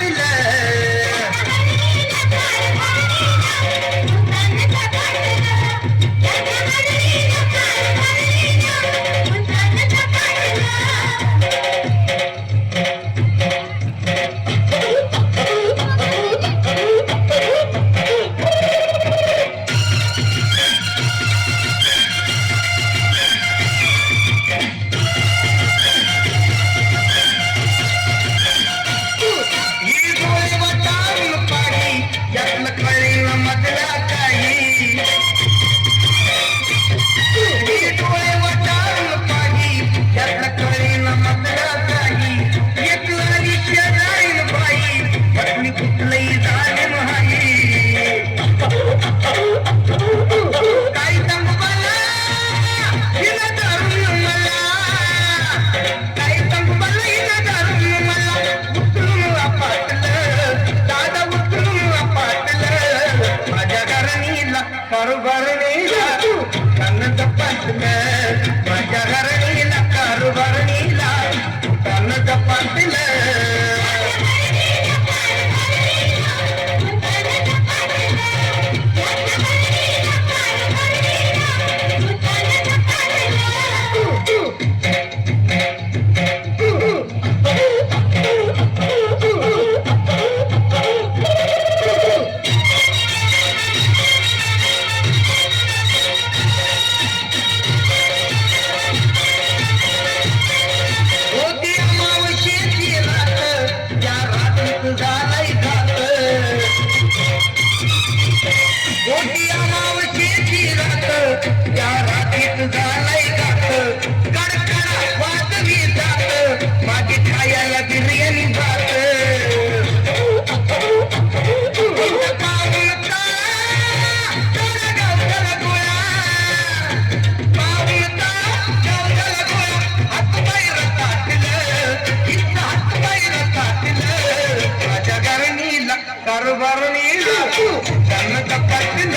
দিলে பரணி கண்ணத்தை பார்த்துங்க மறுபரணி கண்ணத்தை பத்தின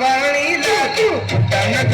ಬಾಣಿಲಾಕು ಕನಕ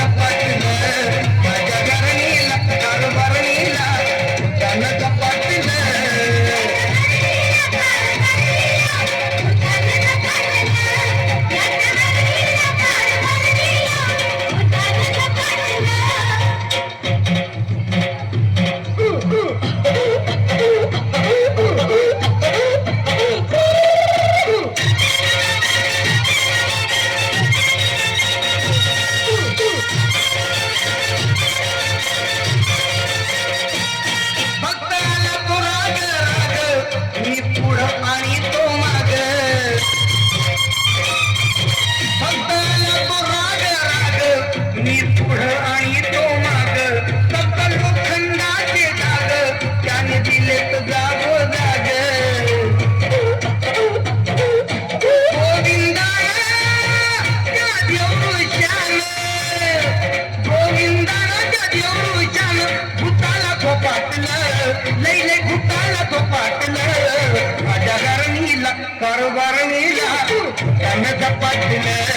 kapatine